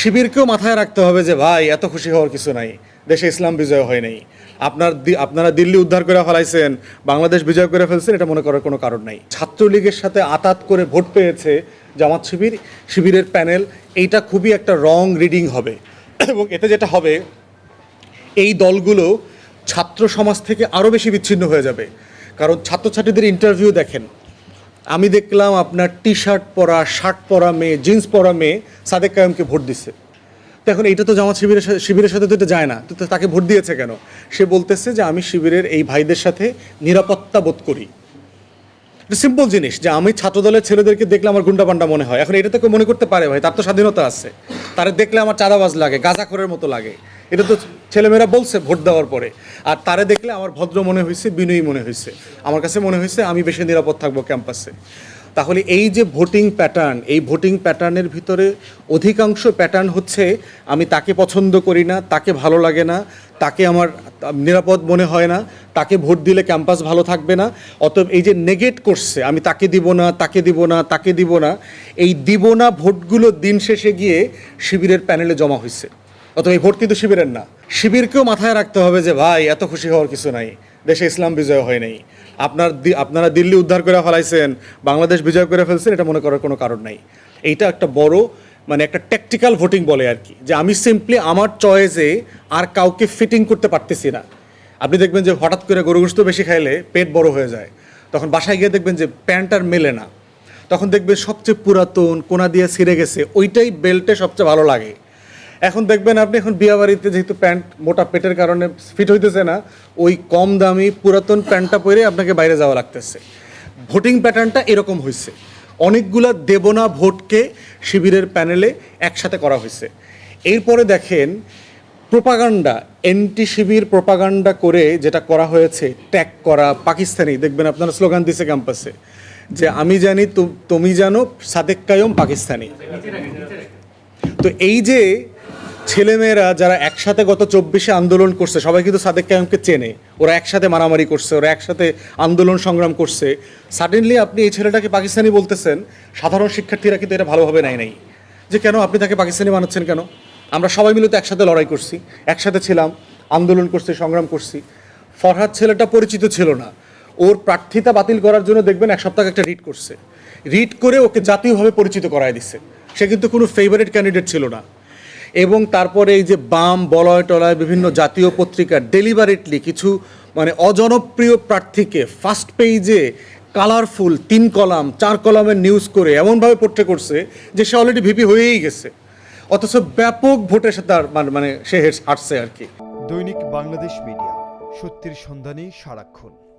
শিবিরকেও মাথায় রাখতে হবে যে, ভাই, এত খুশি হওয়ার কিছু নাই। দেশে ইসলাম বিজয় হয় নাই। আপনার আপনারা দিল্লি উদ্ধার করে ফেলাইছেন, বাংলাদেশ বিজয় করে ফেলছেন, এটা মনে করার কোনো কারণ নাই। ছাত্রলীগের সাথে আতাত করে ভোট পেয়েছে জামাত শিবির। শিবিরের প্যানেল, এইটা খুবই একটা রং রিডিং হবে। এবং এতে যেটা হবে, এই দলগুলো ছাত্র সমাজ থেকে আরও বেশি বিচ্ছিন্ন হয়ে যাবে। কারণ ছাত্রছাত্রীদের ইন্টারভিউ দেখেন আমি দেখলাম আপনার টি শার্ট পরা শার্ট পরা মেয়ে জিন্স পরা মেয়ে সাদেক কায়েমকে ভোট দিচ্ছে তো এখন এইটা তো জামাত শিবিরের সাথে শিবিরের সাথে তো এটা যায় না। তো তাকে ভোট দিয়েছে কেন? সে বলতেছে যে আমি শিবিরের এই ভাইদের সাথে নিরাপত্তা বোধ করি। সিম্পল জিনিস যে আমি ছাত্রদলের ছেলেদেরকে দেখলে আমার গুন্ডা পান্ডা মনে হয়। এখন এটা তো মনে করতে পারে ভাই, তার তো স্বাধীনতা আছে। তারা দেখলে আমার চাঁদাবাজ লাগে, গাঁজাখরের মতো লাগে। এটা তো ছেলেমেয়েরা বলছে ভোট দেওয়ার পরে। আর তারে দেখলে আমার ভদ্র মনে হয়েছে বিনয়ী মনে হয়েছে আমার কাছে মনে হয়েছে আমি বেশি নিরাপদ থাকব ক্যাম্পাসে। তাহলে এই যে ভোটিং প্যাটার্ন, এই ভোটিং প্যাটার্নের ভিতরে অধিকাংশ প্যাটার্ন হচ্ছে আমি তাকে পছন্দ করি না, তাকে ভালো লাগে না তাকে আমার নিরাপদ মনে হয় না। তাকে ভোট দিলে ক্যাম্পাস ভালো থাকবে না। অতএব এই যে নেগেট করছে, আমি তাকে দিব না, তাকে দিব না, তাকে দিব না, এই দিব না ভোটগুলো দিন শেষে গিয়ে শিবিরের প্যানেলে জমা হয়েছে। অতএব এই ভোট কিন্তু শিবিরের না। শিবিরকেও মাথায় রাখতে হবে যে, ভাই, এত খুশি হওয়ার কিছু নাই। দেশে ইসলাম বিজয় হয় নাই। আপনার আপনারা দিল্লি উদ্ধার করে ফেলাইছেন, বাংলাদেশ বিজয় করে ফেলছেন, এটা মনে করার কোনো কারণ নাই। এইটা একটা বড় মানে একটা ট্যাকটিক্যাল ভোটিং বলে আর কি, যে আমি সিম্পলি আমার চয়েসে আর কাউকে ফিটিং করতে পারতেছি না। আপনি দেখবেন যে হঠাৎ করে গরু গোস্ত বেশি খাইলে পেট বড় হয়ে যায়। তখন বাসায় গিয়ে দেখবেন যে প্যান্ট আর মেলে না। তখন দেখবেন সবচেয়ে পুরাতন কোনা দিয়ে ছিঁড়ে গেছে, ওইটাই বেল্টে সবচেয়ে ভালো লাগে। এখন দেখবেন আপনি এখন বিয়া বাড়িতে যেহেতু প্যান্ট মোটা পেটের কারণে ফিট হইতেছে না, ওই কম দামি পুরাতন প্যান্টটা পরে আপনাকে বাইরে যাওয়া লাগতেছে। ভোটিং প্যাটার্নটা এরকম হয়েছে অনেকগুলা দেবনা ভোটকে শিবিরের প্যানেলে একসাথে করা হয়েছে। এরপরে দেখেন, প্রোপাগান্ডা, এন্টি শিবির প্রোপাগান্ডা করে যেটা করা হয়েছে ট্যাগ করা পাকিস্তানি, দেখবেন আপনারা স্লোগান দিছে ক্যাম্পাসে, যে আমি জানি তুমি জানো সাদেক কায়ম পাকিস্তানি। তো এই যে ছেলেমেয়েরা যারা একসাথে গত চব্বিশে আন্দোলন করছে, সবাই কিন্তু সাদেক কায়ামকে চেনে। ওরা একসাথে মারামারি করছে, ওরা একসাথে আন্দোলন সংগ্রাম করছে। সাডেনলি আপনি এই ছেলেটাকে পাকিস্তানি বলতেছেন, সাধারণ শিক্ষার্থীরা কিন্তু এটা ভালোভাবে নেয় নাই। যে কেন আপনি তাকে পাকিস্তানি বানাচ্ছেন কেন? আমরা সবাই মিলে তো একসাথে লড়াই করছি, একসাথে ছিলাম, আন্দোলন করছি, সংগ্রাম করছি। ফরহাদ ছেলেটা পরিচিত ছিল না। ওর প্রার্থিতা বাতিল করার জন্য দেখবেন এক সপ্তাহ একটা রিট করছে। রিট করে ওকে জাতীয়ভাবে পরিচিত করায় দিছে। সে কিন্তু কোনো ফেভারিট ক্যান্ডিডেট ছিল না। এবং তারপরে এই যে বাম, বলয় টলয় বিভিন্ন জাতীয় পত্রিকা ডেলিভারেটলি কিছু মানে অজনপ্রিয় প্রার্থীকে ফার্স্ট পেজে কালারফুল তিন কলাম, চার কলামের নিউজ করে এমনভাবে পড়তে করছে যে সে অলরেডি ভিপি হয়েই গেছে। অথচ ব্যাপক ভোটের সাথে তার মানে- মানে সে হাঁটছে আর কি। দৈনিক বাংলাদেশ মিডিয়া সত্যের সন্ধানে সারাক্ষণ।